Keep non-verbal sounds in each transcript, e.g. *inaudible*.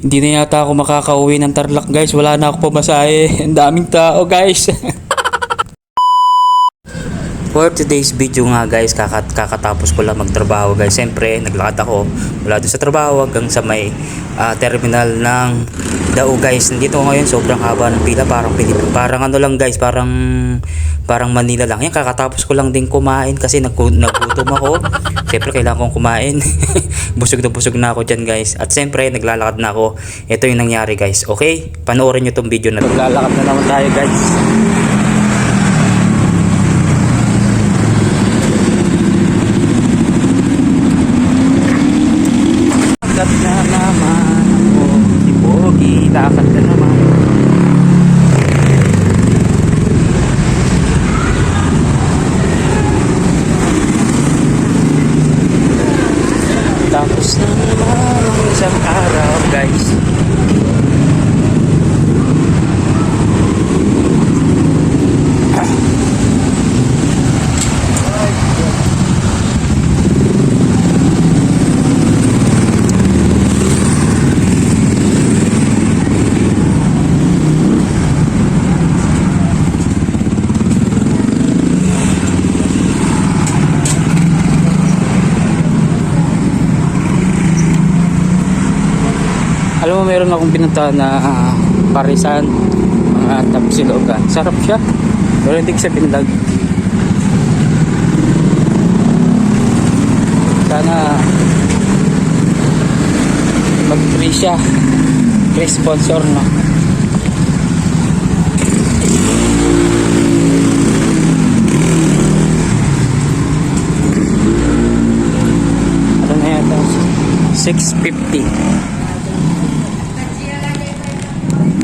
Hindi na yata ako makakauwi ng Tarlac guys. Wala na ako pamasahe. *laughs* Ang daming tao guys. *laughs* For today's video nga guys, kakat kakatapos ko lang magtrabaho guys. Siyempre, naglakad ako mula doon sa trabaho hanggang sa may ah, terminal ng Dao guys. Nandito ngayon, sobrang haba ng pila. Parang, Pilip- parang ano lang guys, parang parang Manila lang. Yan, kakatapos ko lang din kumain kasi nagutom ako. Siyempre, kailangan kong kumain. *laughs* busog na busog na ako dyan guys. At siyempre, naglalakad na ako. Ito yung nangyari guys. Okay? Panoorin nyo tong video na to. Naglalakad na naman tayo guys. nakakanta Alam mo, meron akong pinunta na ah, parisan, mga tapsilogan. Sarap siya. Pero hindi siya pinalag. Sana mag-free siya. Free sponsor, no? Ano na yata? 650.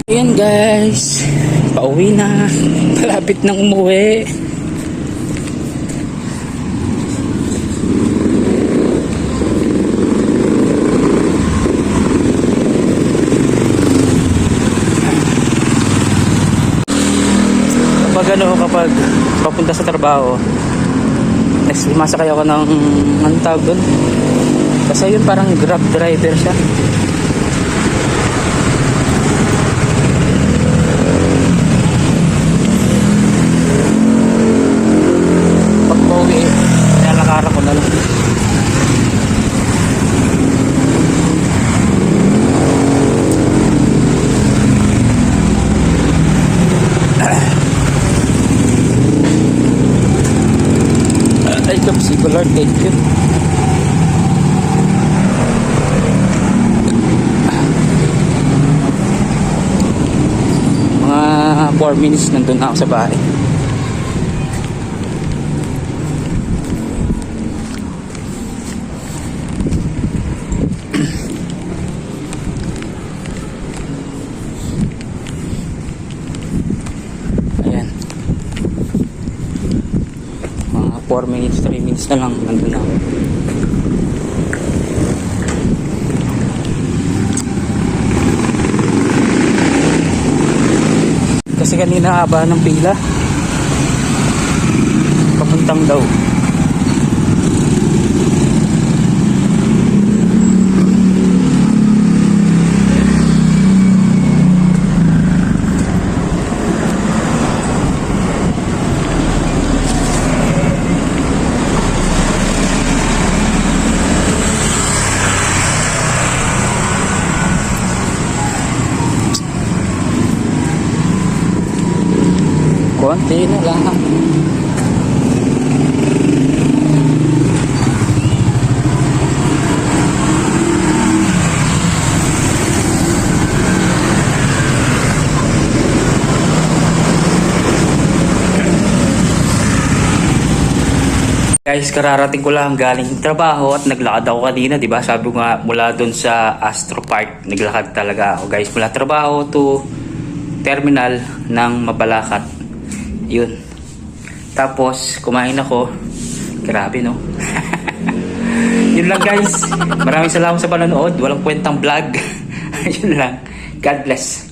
Ayan guys, pauwi na. Malapit nang umuwi. Kapag ano, kapag papunta sa trabaho, next masakay ako ng, tawag doon? Kasi yun parang grab driver siya. pag pauwi, nilalakaran ko na lang. Kapsigo Lord, thank you. Mga 4 minutes nandun na ako sa bahay. Ayan. Mga 4 minutes, 3 minutes na lang nandun na. Kasi kanina haba ng pila. Papuntang daw. Konti na lang. Guys, kararating ko lang galing trabaho at naglakad ako kanina, 'di ba? Sabi ko nga mula doon sa Astro Park, naglakad talaga ako, guys, mula trabaho to terminal ng Mabalacat. 'Yun. Tapos kumain ako. Grabe, no? *laughs* Yun lang, guys. Maraming salamat sa panonood. Walang kwentang vlog. *laughs* Yun lang. God bless.